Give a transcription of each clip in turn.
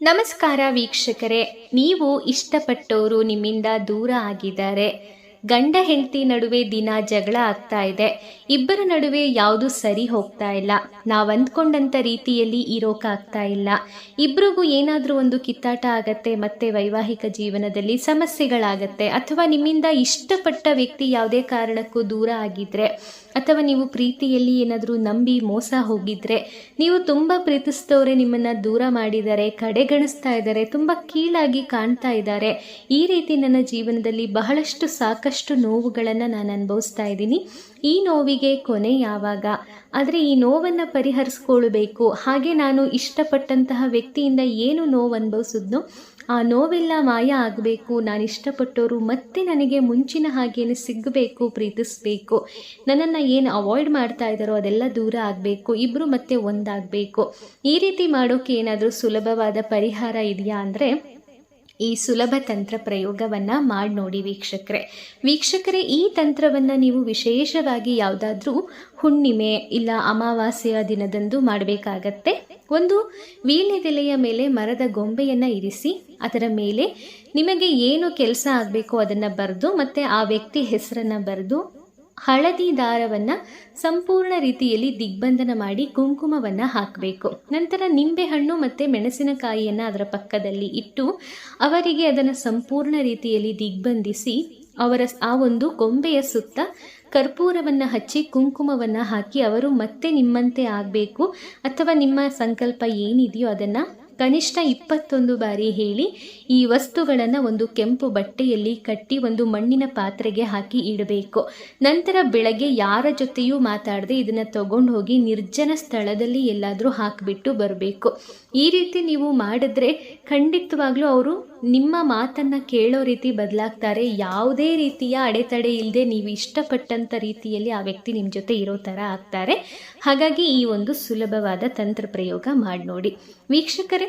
ನಮಸ್ಕಾರ ವೀಕ್ಷಕರೇ ನೀವು ಇಷ್ಟಪಟ್ಟವರು ನಿಮ್ಮಿಂದ ದೂರ ಆಗಿದ್ದಾರೆ. ಗಂಡ ಹೆಂಡತಿ ನಡುವೆ ದಿನ ಜಗಳ ಆಗ್ತಾ ಇದೆ. ಇಬ್ಬರ ನಡುವೆ ಯಾವುದು ಸರಿ ಹೋಗ್ತಾ ಇಲ್ಲ. ನಾವು ಅಂದ್ಕೊಂಡಂಥ ರೀತಿಯಲ್ಲಿ ಇರೋಕಾಗ್ತಾ ಇಲ್ಲ. ಇಬ್ರಿಗೂ ಏನಾದರೂ ಒಂದು ಕಿತ್ತಾಟ ಆಗತ್ತೆ, ಮತ್ತೆ ವೈವಾಹಿಕ ಜೀವನದಲ್ಲಿ ಸಮಸ್ಯೆಗಳಾಗತ್ತೆ, ಅಥವಾ ನಿಮ್ಮಿಂದ ಇಷ್ಟಪಟ್ಟ ವ್ಯಕ್ತಿ ಯಾವುದೇ ಕಾರಣಕ್ಕೂ ದೂರ ಆಗಿದ್ರೆ, ಅಥವಾ ನೀವು ಪ್ರೀತಿಯಲ್ಲಿ ಏನಾದರೂ ನಂಬಿ ಮೋಸ ಹೋಗಿದ್ರೆ, ನೀವು ತುಂಬ ಪ್ರೀತಿಸಿದವರೇ ನಿಮ್ಮನ್ನು ದೂರ ಮಾಡಿದ್ದಾರೆ, ಕಡೆಗಣಿಸ್ತಾ ಇದ್ದಾರೆ, ತುಂಬ ಕೀಳಾಗಿ ಕಾಣ್ತಾ ಇದ್ದಾರೆ. ಈ ರೀತಿ ನನ್ನ ಜೀವನದಲ್ಲಿ ಬಹಳಷ್ಟು ಸಾಕಷ್ಟು ನೋವುಗಳನ್ನು ನಾನು ಅನುಭವಿಸ್ತಾ ಇದ್ದೀನಿ. ಈ ನೋವಿಗೆ ಕೊನೆ ಯಾವಾಗ? ಆದರೆ ಈ ನೋವನ್ನು ಪರಿಹರಿಸ್ಕೊಳ್ಬೇಕು. ಹಾಗೆ ನಾನು ಇಷ್ಟಪಟ್ಟಂತಹ ವ್ಯಕ್ತಿಯಿಂದ ಏನು ನೋವು ಅನುಭವಿಸಿದ್ನೋ, ಆ ನೋವೆಲ್ಲ ಮಾಯ ಆಗಬೇಕು. ನಾನು ಇಷ್ಟಪಟ್ಟವರು ಮತ್ತೆ ನನಗೆ ಮುಂಚಿನ ಹಾಗೇನೆ ಸಿಗಬೇಕು, ಪ್ರೀತಿಸಬೇಕು. ನನ್ನನ್ನು ಏನು ಅವಾಯ್ಡ್ ಮಾಡ್ತಾ ಇದ್ದಾರೋ ಅದೆಲ್ಲ ದೂರ ಆಗಬೇಕು. ಇಬ್ಬರು ಮತ್ತೆ ಒಂದಾಗಬೇಕು. ಈ ರೀತಿ ಮಾಡೋಕೆ ಏನಾದರೂ ಸುಲಭವಾದ ಪರಿಹಾರ ಇದೆಯಾ ಅಂದರೆ ಈ ಸುಲಭ ತಂತ್ರ ಪ್ರಯೋಗವನ್ನು ಮಾಡಿ ನೋಡಿ ವೀಕ್ಷಕರೇ. ವೀಕ್ಷಕರೇ, ಈ ತಂತ್ರವನ್ನು ನೀವು ವಿಶೇಷವಾಗಿ ಯಾವುದಾದ್ರೂ ಹುಣ್ಣಿಮೆ ಇಲ್ಲ ಅಮಾವಾಸ್ಯೆಯ ದಿನದಂದು ಮಾಡಬೇಕಾಗತ್ತೆ. ಒಂದು ವೀಳ್ಯದೆಲೆಯ ಮೇಲೆ ಮರದ ಗೊಂಬೆಯನ್ನು ಇರಿಸಿ, ಅದರ ಮೇಲೆ ನಿಮಗೆ ಏನು ಕೆಲಸ ಆಗಬೇಕು ಅದನ್ನು ಬರೆದು ಮತ್ತು ಆ ವ್ಯಕ್ತಿ ಹೆಸರನ್ನು ಬರೆದು ಹಳದಿ ದಾರವನ್ನು ಸಂಪೂರ್ಣ ರೀತಿಯಲ್ಲಿ ದಿಗ್ಬಂಧನ ಮಾಡಿ ಕುಂಕುಮವನ್ನು ಹಾಕಬೇಕು. ನಂತರ ನಿಂಬೆಹಣ್ಣು ಮತ್ತು ಮೆಣಸಿನಕಾಯಿಯನ್ನು ಅದರ ಪಕ್ಕದಲ್ಲಿ ಇಟ್ಟು ಅವರಿಗೆ ಅದನ್ನು ಸಂಪೂರ್ಣ ರೀತಿಯಲ್ಲಿ ದಿಗ್ಬಂಧಿಸಿ ಅವರ ಆ ಒಂದು ಗೊಂಬೆಯ ಸುತ್ತ ಕರ್ಪೂರವನ್ನು ಹಚ್ಚಿ ಕುಂಕುಮವನ್ನು ಹಾಕಿ ಅವರು ಮತ್ತೆ ನಿಮ್ಮಂತೆ ಆಗಬೇಕು ಅಥವಾ ನಿಮ್ಮ ಸಂಕಲ್ಪ ಏನಿದೆಯೋ ಅದನ್ನು ಕನಿಷ್ಠ ಇಪ್ಪತ್ತೊಂದು ಬಾರಿ ಹೇಳಿ ಈ ವಸ್ತುಗಳನ್ನು ಒಂದು ಕೆಂಪು ಬಟ್ಟೆಯಲ್ಲಿ ಕಟ್ಟಿ ಒಂದು ಮಣ್ಣಿನ ಪಾತ್ರೆಗೆ ಹಾಕಿ ಇಡಬೇಕು. ನಂತರ ಬೆಳಗ್ಗೆ ಯಾರ ಜೊತೆಯೂ ಮಾತಾಡದೆ ಇದನ್ನು ತಗೊಂಡು ಹೋಗಿ ನಿರ್ಜನ ಸ್ಥಳದಲ್ಲಿ ಎಲ್ಲಾದರೂ ಹಾಕಿಬಿಟ್ಟು ಬರಬೇಕು. ಈ ರೀತಿ ನೀವು ಮಾಡಿದ್ರೆ ಖಂಡಿತವಾಗ್ಲೂ ಅವರು ನಿಮ್ಮ ಮಾತನ್ನು ಕೇಳೋ ರೀತಿ ಬದಲಾಗ್ತಾರೆ. ಯಾವುದೇ ರೀತಿಯ ಅಡೆತಡೆ ಇಲ್ಲದೆ ನೀವು ಇಷ್ಟಪಟ್ಟಂಥ ರೀತಿಯಲ್ಲಿ ಆ ವ್ಯಕ್ತಿ ನಿಮ್ಮ ಜೊತೆ ಇರೋ ಥರ ಆಗ್ತಾರೆ. ಹಾಗಾಗಿ ಈ ಒಂದು ಸುಲಭವಾದ ತಂತ್ರ ಪ್ರಯೋಗ ಮಾಡಿ ನೋಡಿ ವೀಕ್ಷಕರೇ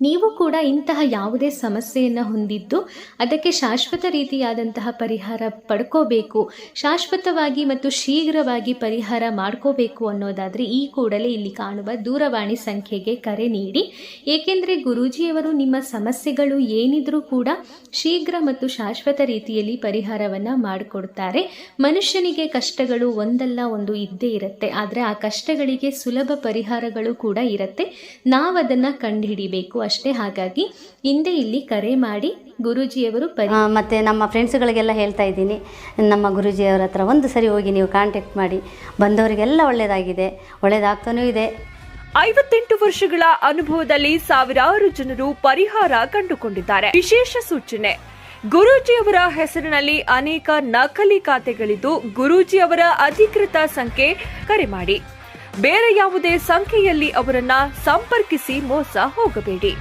ನೀವು ಕೂಡ ಇಂತಹ ಯಾವುದೇ ಸಮಸ್ಯೆಯನ್ನು ಹೊಂದಿದ್ದು ಅದಕ್ಕೆ ಶಾಶ್ವತ ರೀತಿಯಾದಂತಹ ಪರಿಹಾರ ಪಡ್ಕೋಬೇಕು, ಶಾಶ್ವತವಾಗಿ ಮತ್ತು ಶೀಘ್ರವಾಗಿ ಪರಿಹಾರ ಮಾಡ್ಕೋಬೇಕು ಅನ್ನೋದಾದರೆ ಈ ಕೂಡಲೇ ಇಲ್ಲಿ ಕಾಣುವ ದೂರವಾಣಿ ಸಂಖ್ಯೆಗೆ ಕರೆ ನೀಡಿ. ಏಕೆಂದರೆ ಗುರೂಜಿಯವರು ನಿಮ್ಮ ಸಮಸ್ಯೆಗಳು ಏನಿದ್ರೂ ಕೂಡ ಶೀಘ್ರ ಮತ್ತು ಶಾಶ್ವತ ರೀತಿಯಲ್ಲಿ ಪರಿಹಾರವನ್ನು ಮಾಡಿಕೊಡ್ತಾರೆ. ಮನುಷ್ಯನಿಗೆ ಕಷ್ಟಗಳು ಒಂದಲ್ಲ ಒಂದು ಇದ್ದೇ ಇರುತ್ತೆ. ಆದರೆ ಆ ಕಷ್ಟಗಳಿಗೆ ಸುಲಭ ಪರಿಹಾರಗಳು ಕೂಡ ಇರುತ್ತೆ. ನಾವು ಅದನ್ನು ಕಂಡುಹಿಡಿಬೇಕು. ಅಷ್ಟೇ ಹಾಗಾಗಿ ಹಿಂದೆ ಇಲ್ಲಿ ಕರೆ ಮಾಡಿ ಗುರೂಜಿಯವರು ಪರಿ ಮತ್ತೆ ನಮ್ಮ ಫ್ರೆಂಡ್ಸ್ಗಳಿಗೆಲ್ಲ ಹೇಳ್ತಾ ಇದ್ದೀನಿ. ನಮ್ಮ ಗುರೂಜಿಯವರ ಹತ್ರ ಒಂದು ಸರಿ ಹೋಗಿ ನೀವು ಕಾಂಟ್ಯಾಕ್ಟ್ ಮಾಡಿ. ಬಂದವರಿಗೆಲ್ಲ ಒಳ್ಳೆಯದಾಗಿದೆ ಒಳ್ಳೆಯದಾಗ್ತಾನೂ ಇದೆ. ಐವತ್ತೆಂಟು ವರ್ಷಗಳ ಅನುಭವದಲ್ಲಿ ಸಾವಿರಾರು ಜನರು ಪರಿಹಾರ ಕಂಡುಕೊಂಡಿದ್ದಾರೆ. ವಿಶೇಷ ಸೂಚನೆ. ಗುರೂಜಿಯವರ ಹೆಸರಿನಲ್ಲಿ ಅನೇಕ ನಕಲಿ ಖಾತೆಗಳಿದ್ದು ಗುರೂಜಿಯವರ ಅಧಿಕೃತ ಸಂಖ್ಯೆ ಕರೆ ಮಾಡಿ. ಬೇರೆ ಯಾವುದೇ ಸಂಖ್ಯೆಯಲ್ಲಿ ಅವರನ್ನ ಸಂಪರ್ಕಿಸಿ ಮೋಸ ಹೋಗಬೇಡಿ.